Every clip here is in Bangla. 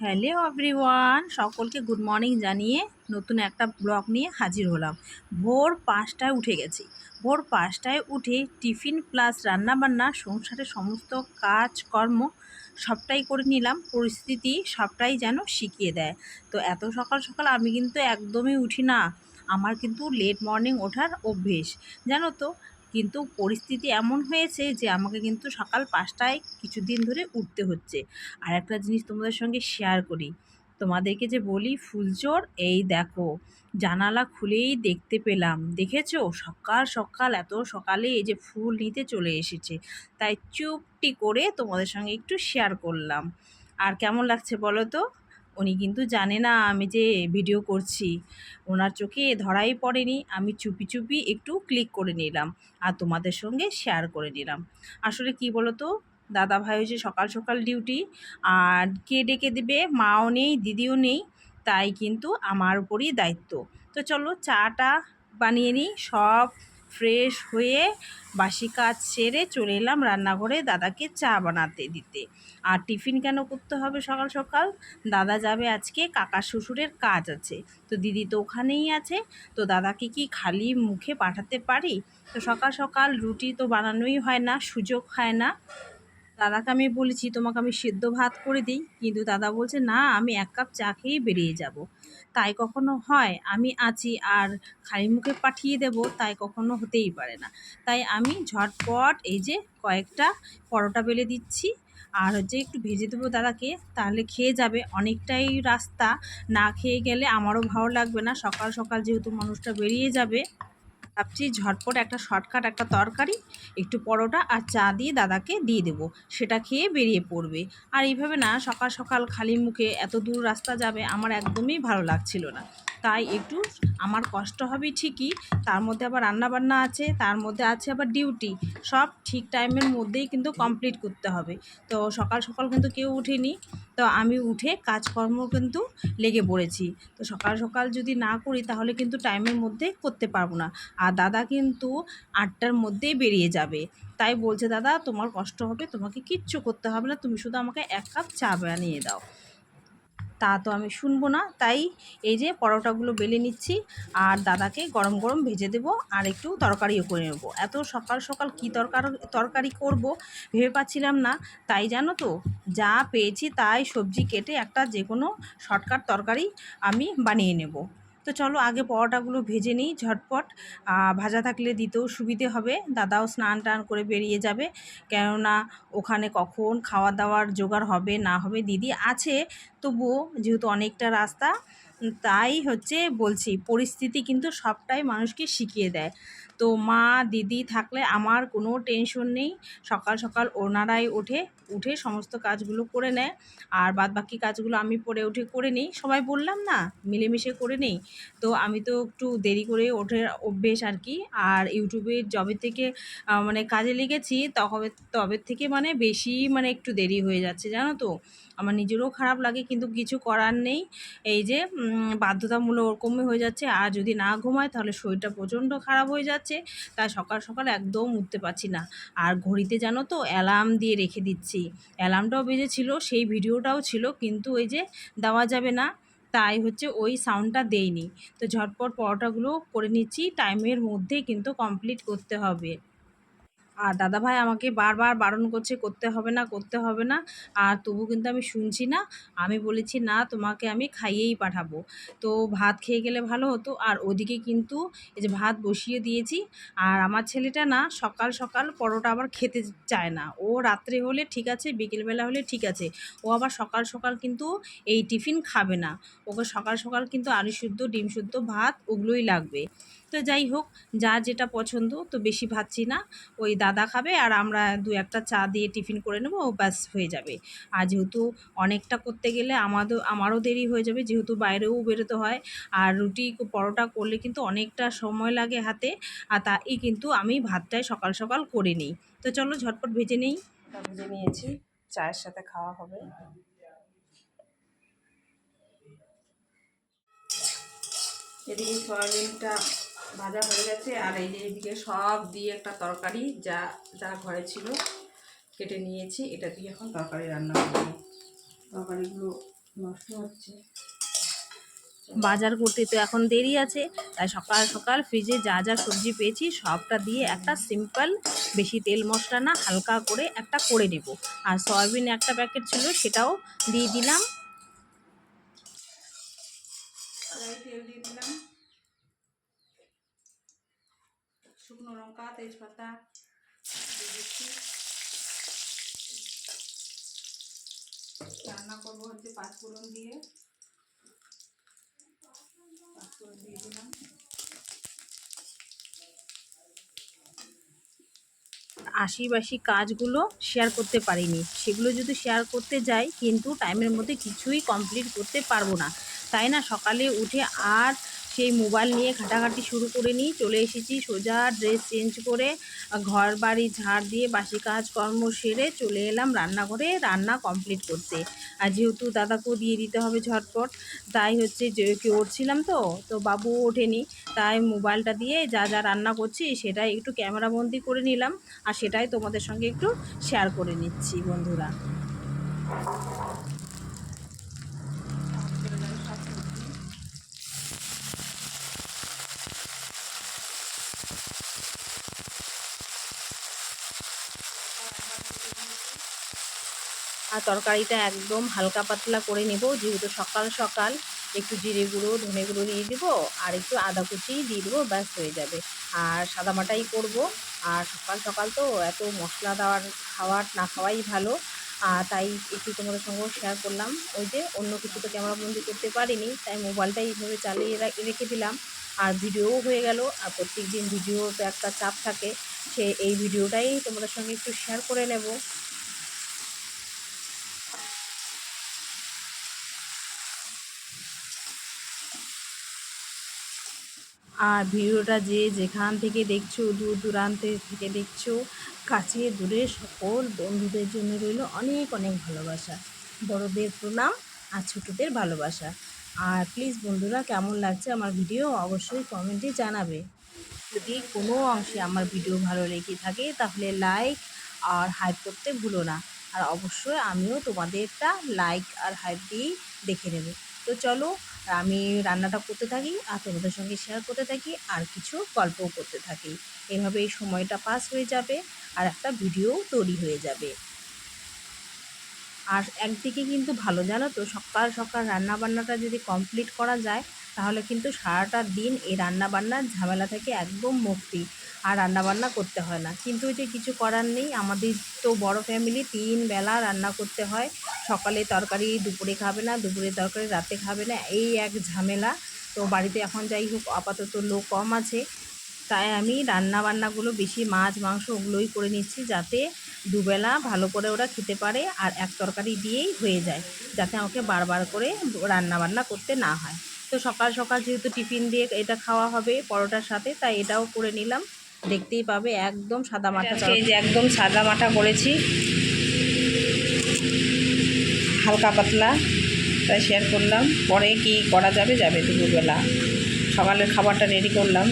হ্যালো এভরিওয়ান, সকলকে গুড মর্নিং জানিয়ে নতুন একটা ব্লগ নিয়ে হাজির হলাম। ভোর পাঁচটায় উঠে গেছি। ভোর পাঁচটায় উঠে টিফিন প্লাস রান্নাবান্না সংসারের সমস্ত কাজকর্ম সবটাই করে নিলাম। পরিস্থিতি সবটাই যেন শিখিয়ে দেয়। তো এত সকাল সকাল আমি কিন্তু একদমই উঠি না। আমার কিন্তু লেট মর্নিং ওঠার অভ্যেস। জানো তো কিন্তু পরিস্থিতি এমন হয়েছে যে আমাকে কিন্তু সকাল পাঁচটায় কিছুদিন ধরে উঠতে হচ্ছে। আর একটা জিনিস তোমাদের সঙ্গে শেয়ার করি। তোমাদেরকে যে বলি ফুলচোর এই দেখো, জানালা খুলেই দেখতে পেলাম। দেখেছ? সকাল সকাল এত সকালে এই যে ফুল নিতে চলে এসেছে। তাই চুপটি করে তোমাদের সঙ্গে একটু শেয়ার করলাম। আর কেমন লাগছে বলো তো? উনি কিন্তু জানে না আমি যে ভিডিও করছি। ওনার চোখে ধরাই পড়েনি, আমি চুপি চুপি একটু ক্লিক করে নিলাম আর তোমাদের সঙ্গে শেয়ার করে নিলাম। আসলে কি বলো তো দাদা ভাই হয়েছে সকাল সকাল ডিউটি আর কে ডেকে দেবে মাও নেই, দিদিও নেই, তাই কিন্তু আমার উপরই দায়িত্ব। তো চলো চাটা বানিয়ে নিই, সব ফ্রেশ হয়ে বাসি কাজ সেরে চলে এলাম রান্নাঘরে দাদাকে চা বানাতে দিতে। আর টিফিন কেন করতে হবে সকাল সকাল? দাদা যাবে আজকে কাকা শ্বশুরের কাজ আছে। তো দিদি তো ওখানেই আছে। তো দাদাকে কি খালি মুখে পাঠাতে পারি? তো সকাল সকাল রুটি তো বানানোই হয় না, সুযোগ হয় না। দাদাকে আমি বলেছি, তোমাকে আমি সিদ্ধ ভাত করে দিই। কিন্তু দাদা বলছে, না, আমি এক কাপ চা খেয়েই বেরিয়ে যাব। তাই কখনো হয়, আমি আছি আর খালি মুখে পাঠিয়ে দেব, তাই কখনো হতেই পারে না। তাই আমি ঝটপট এই যে কয়েকটা পরোটা বেলে দিচ্ছি, আর হচ্ছে একটু ভেজে দেবো দাদাকে, তাহলে খেয়ে যাবে। অনেকটাই রাস্তা, না খেয়ে গেলে আমারও ভালো লাগবে না। সকাল সকাল যেহেতু মানুষটা বেরিয়ে যাবে ভাবছি ঝটপট একটা শর্টকাট একটা তরকারি, একটু পরোটা আর চা দিয়ে দাদাকে দিয়ে দেবো। সেটা খেয়ে বেরিয়ে পড়বে। আর এইভাবে না সকাল সকাল খালি মুখে এত দূর রাস্তা যাবে আমার একদমই ভালো লাগছিল না। তাই একটু আমার কষ্ট হবে ঠিকই, তার মধ্যে আবার রান্নাবান্না আছে, তার মধ্যে আছে আবার ডিউটি, সব ঠিক টাইমের মধ্যেই কিন্তু কমপ্লিট করতে হবে। তো সকাল সকাল কিন্তু কেউ উঠেনি, তো আমি উঠে কাজকর্ম কিন্তু লেগে পড়েছি। তো সকাল সকাল যদি না করি তাহলে কিন্তু টাইমের মধ্যে করতে পারব না। আর দাদা কিন্তু আটটার মধ্যেই বেরিয়ে যাবে। তাই বলছে, দাদা, তোমার কষ্ট হবে, তোমাকে কিচ্ছু করতে হবে না, তুমি শুধু আমাকে এক কাপ চা বানিয়ে দাও। তা তো আমি শুনব না। তাই এই যে পরোটাগুলো বেলে নিচ্ছি আর দাদাকে গরম গরম ভেজে দেব আর একটু তরকারিও করে নেব। এত সকাল সকাল কি তরকার, তরকারি করব ভেবে পাচ্ছিলাম না। তাই জানো তো, যা পেয়েছি তাই সবজি কেটে একটা যে কোনো শর্টকাট তরকারি আমি বানিয়ে নেব। তো চলো আগে পরোটাগুলো ভেজে নিই ঝটপট। ভাজা থাকলে দিতেও সুবিধে হবে। দাদাও স্নান টান করে বেরিয়ে যাবে। কেননা ওখানে কখন খাওয়া দাওয়ার জোগাড় হবে, না হবে দিদি আছে। তবুও যেহেতু অনেকটা রাস্তা, তাই হচ্ছে বলছি পরিস্থিতি কিন্তু সবটাই মানুষকে শিখিয়ে দেয়। তো মা, দিদি থাকলে আমার কোনো টেনশন নেই। সকাল সকাল ওনারাই ওঠে। উঠে সমস্ত কাজগুলো করে নেয়। আর বাদ বাকি কাজগুলো আমি পরে উঠে করে নিই। সবাই বললাম, না, মিলেমিশে করে নেই। তো আমি তো একটু দেরি করে ওঠে অভ্যেস আর কি। আর ইউটিউবের জবে থেকে মানে কাজে লেগেছি, তবে তবে থেকে মানে বেশি মানে একটু দেরি হয়ে যাচ্ছে, জানো তো? আমার নিজেরও খারাপ লাগে, কিন্তু কিছু করার নেই। এই যে বাধ্যতামূলক ওরকমই হয়ে যাচ্ছে। আর যদি না ঘুমায়, তাহলে শরীরটা প্রচণ্ড খারাপ হয়ে যাচ্ছে। তাই সকাল সকাল একদম উঠতে পারছি না। আর ঘড়িতে জানো তো, অ্যালার্ম দিয়ে রেখে দিচ্ছি। অ্যালার্মটাও বেজেছিল, সেই ভিডিওটাও ছিল, কিন্তু ওই যে দেওয়া যাবে না, তাই হচ্ছে ওই সাউন্ডটা দেইনি। তো ঝটপট পরোটাগুলো করে নিচ্ছি, টাইমের মধ্যেই কিন্তু কমপ্লিট করতে হবে। আর দাদাভাই আমাকে বারবার বারণ করছে, করতে হবে না, করতে হবে না। আর তবু কিন্তু আমি শুনছি না। আমি বলেছি, না, তোমাকে আমি খাইয়েই পাঠাবো। তো ভাত খেয়ে গেলে ভালো হতো। আর ওদিকে কিন্তু এই যে ভাত বসিয়ে দিয়েছি। আর আমার ছেলেটা না, সকাল সকাল পরোটা আবার খেতে চায় না। ও রাত্রে হলে ঠিক আছে, বিকেলবেলা হলে ঠিক আছে। ও আবার সকাল সকাল কিন্তু এই টিফিন খাবে না। ওকে সকাল সকাল কিন্তু আলু শুদ্ধ ডিম শুদ্ধ ভাত ওগুলোই লাগবে। তো যাই হোক, যা যেটা পছন্দ, তো বেশি ভাবছি না। ওই দাদা খাবে আর আমরা দু একটা চা দিয়ে টিফিন করে নেব ব্যাস হয়ে যাবে। আর যেহেতু অনেকটা করতে গেলে আমাদের আমারও দেরি হয়ে যাবে, যেহেতু বাইরেও বেরোতে হয়। আর রুটি পরোটা করলে কিন্তু অনেকটা সময় লাগে হাতে, আর তাই কিন্তু আমি ভাতটাই সকাল সকাল করে নিই। তো চলো ঝটপট ভেজে নিই। ভেজে নিয়েছি, চায়ের সাথে খাওয়া হবে। এদিকে সয়াবিনটা ভাজা হয়ে গেছে আর এই যে এদিকে সব দিয়ে একটা তরকারি যা যা ঘরে ছিল কেটে নিয়েছি। এটা দিয়ে এখন তরকারি রান্না করব। তরকারিগুলো নষ্ট হচ্ছে। বাজার করতে তো এখন দেরি আছে তাই সকাল সকাল ফ্রিজে যা যা সবজি পেয়েছি সবটা দিয়ে একটা সিম্পল বেশি তেল মশলা না হালকা করে একটা করে নেব। আর সয়াবিন একটা প্যাকেট ছিল সেটাও দিয়ে দিলাম। তেল দিয়ে দিলাম। শুকনো লঙ্কা তেজপাতা দিয়ে দিচ্ছি রান্না করব হচ্ছে পাঁচফোড়ন দিয়ে পাঁচফোড়ন দিয়ে দিলাম আশিবাসি কাজগুলো শেয়ার করতে পারিনি। সেগুলো যদি শেয়ার করতে যাই, কিন্তু টাইমের মধ্যে কিছুই কমপ্লিট করতে পারব না। তাই না? সকালে উঠে আর সেই মোবাইল নিয়ে ঘাটাঘাটি শুরু করে নিই চলে এসেছি। সোজা ড্রেস চেঞ্জ করে ঘর বাড়ি ঝাড় দিয়ে বাসি কাজকর্ম সেরে চলে এলাম রান্নাঘরে। রান্না কমপ্লিট করতে। আর যেহেতু দাদাকেও দিয়ে দিতে হবে ঝটপট, তাই হচ্ছে যে কি উঠছিলাম তো তো বাবু ওঠেনি। তাই মোবাইলটা দিয়ে যা যা রান্না করছি সেটাই একটু ক্যামেরাবন্দি করে নিলাম। আর সেটাই তোমাদের সঙ্গে একটু শেয়ার করে নিচ্ছি বন্ধুরা চলে যাবে সব সবজি আর তরকারিটা একদম হালকা পাতলা করে নেব। যেহেতু সকাল সকাল, একটু জিরে গুঁড়ো, ধনে গুঁড়ো দিয়ে দেবো আর একটু আদা কুচি দিয়ে দেবো, ব্যাস হয়ে যাবে। আর সাদামাটাই করব। আর সকাল সকাল তো এত মশলা দেওয়ার, খাওয়ার না খাওয়াই ভালো। আর তাই একটু তোমাদের সঙ্গেও শেয়ার করলাম। ওই যে অন্য কিছু তো ক্যামেরাবন্দি করতে পারিনি, তাই মোবাইলটাই এইভাবে চালিয়ে রেখে দিলাম। আর ভিডিওও হয়ে গেল। আর প্রত্যেক দিন ভিডিও তো একটা চাপ থাকে। সে এই ভিডিওটাই তোমাদের সঙ্গে একটু শেয়ার করে নেব। আর ভিডিওটা যে যেখান থেকে দেখছ, দূর দূরান্ত থেকে দেখছ, কাছে দূরে সকল বন্ধুদের জন্য রইল অনেক অনেক ভালোবাসা। বড়দের প্রণাম আর ছোটদের ভালোবাসা। আর প্লিজ বন্ধুরা, কেমন লাগছে আমার ভিডিও অবশ্যই কমেন্টে জানাবে। যদি কোনো অংশে আমার ভিডিও ভালো লেগে থাকে, তাহলে লাইক আর হাইপ করতে ভুলো না। আর অবশ্যই আমিও তোমাদেরটা লাইক আর হাইপ দিয়েই দেখে নেব। তো চলো, আমি রান্নাটা করতে থাকি আর তোমাদের সঙ্গে শেয়ার করতে থাকি আর কিছু গল্পও করতে থাকি। এভাবে এই সময়টা পাস হয়ে যাবে আর একটা ভিডিও তৈরি হয়ে যাবে। আর একদিকে কিন্তু ভালো জানো তো, সকাল সকাল রান্নাবান্নাটা যদি কমপ্লিট করা যায় তাহলে কিন্তু সারাটা দিন এই রান্না বান্নার ঝামেলা থেকে একদম মুক্তি। আর রান্না বান্না করতে হয় না। কিন্তু ওই যে কিছু করার নেই, আমাদের তো বড় ফ্যামিলি তিন বেলা রান্না করতে হয়। সকালে তরকারি, দুপুরে খাবে না, দুপুরে তরকারি, রাতে খাবে না, এই এক ঝামেলা। তো বাড়িতে এখন যাই হোক, আপাতত লোক কম আছে। তাই আমি রান্না বান্নাগুলো বেশি মাছ, মাংস ওগুলোই করে নিচ্ছি যাতে দুবেলা ভালো করে ওরা খেতে পারে আর এক তরকারি দিয়েই হয়ে যায়। যাতে আমাকে বারবার করে রান্না বান্না করতে না হয়। তো সকাল সকাল যেহেতু টিফিন দিয়ে এটা খাওয়া হবে পরোটার সাথে, তাই এটাও করে নিলাম। দেখতেই পাবে একদম সাদা মাটা। যে একদম সাদা মাটা করেছি। হালকা পাতলা, তাই শেয়ার করলাম। পরে কি করা যাবে যাবে দুপুরবেলা। সকালের খাবারটা রেডি করলাম।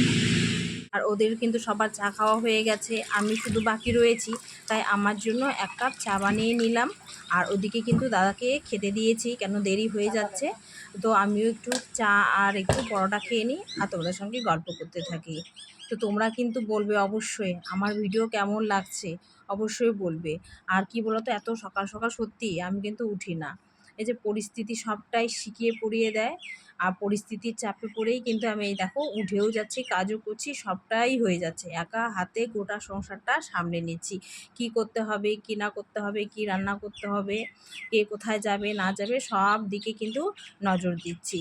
আর ওদের কিন্তু সবার চা খাওয়া হয়ে গেছে, আমি শুধু বাকি রয়েছি, তাই আমার জন্য এক কাপ চা বানিয়ে নিলাম। আর ওদিকে কিন্তু দাদাকে খেতে দিয়েছি, কেন দেরি হয়ে যাচ্ছে। তো আমিও একটু চা আর একটু পরোটা খেয়ে নিই, আর তোমাদের সঙ্গে গল্প করতে থাকি। তো তোমরা কিন্তু বলবে অবশ্যই, আমার ভিডিও কেমন লাগছে, অবশ্যই বলবে। আর কি বলতো, এত সকাল সকাল সত্যি আমি কিন্তু উঠি না। এই যে পরিস্থিতি সবটাই শিখিয়ে পড়িয়ে দেয়। আর পরিস্থিতির চাপে পড়েই কিন্তু আমি এই দেখো উঠেও যাচ্ছি, কাজও করছি, সবটাই হয়ে যাচ্ছে। একা হাতে গোটা সংসারটা সামনে নিচ্ছি। কি করতে হবে, কি না করতে হবে, কি রান্না করতে হবে, কে কোথায় যাবে, না যাবে সব দিকে কিন্তু নজর দিচ্ছি।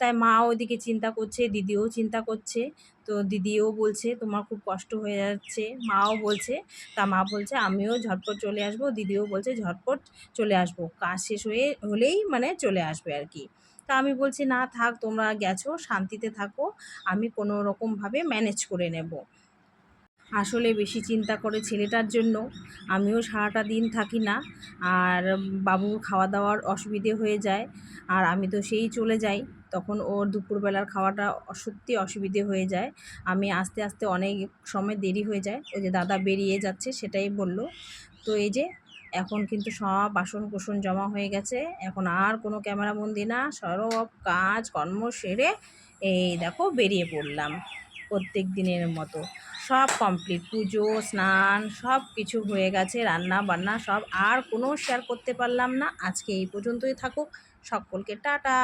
তাই মা ওদিকে চিন্তা করছে, দিদিও চিন্তা করছে। তো দিদিও বলছে, তোমার খুব কষ্ট হয়ে যাচ্ছে। মাও বলছে, তা মা বলছে, আমিও ঝটপট চলে আসব। দিদিও বলছে, ঝটপট চলে আসব। কাজ শেষ হয়ে, হলেই মানে চলে আসবে আর কি। তা আমি বলছি, না থাক, তোমরা গেছো, শান্তিতে থাকো। আমি কোনো রকমভাবে ম্যানেজ করে নেব। আসলে বেশি চিন্তা করে ছেলেটার জন্য। আমিও সারাটা দিন থাকি না, আর বাবুর খাওয়া দাওয়ার অসুবিধে হয়ে যায়, আর আমি তো সেই চলে যাই। তখন ওর দুপুরবেলার খাওয়াটা সত্যি অসুবিধে হয়ে যায়। আমি আস্তে আস্তে অনেক সময় দেরি হয়ে যায়। ওই যে দাদা বেরিয়ে যাচ্ছে, সেটাই বলল। তো এই যে, এখন কিন্তু সব বাসন কুসন জমা হয়ে গেছে। এখন আর কোনো ক্যামেরা বন্দি না। সব কাজ কর্ম সেরে এই দেখো বেরিয়ে পড়লাম। প্রত্যেক দিনের মতো। সব কমপ্লিট পুজো, স্নান, সব কিছু হয়ে গেছে, রান্না বান্না সব। আর কোনো শেয়ার করতে পারলাম না। আজকে এই পর্যন্তই থাকুক। সকলকে টাটা।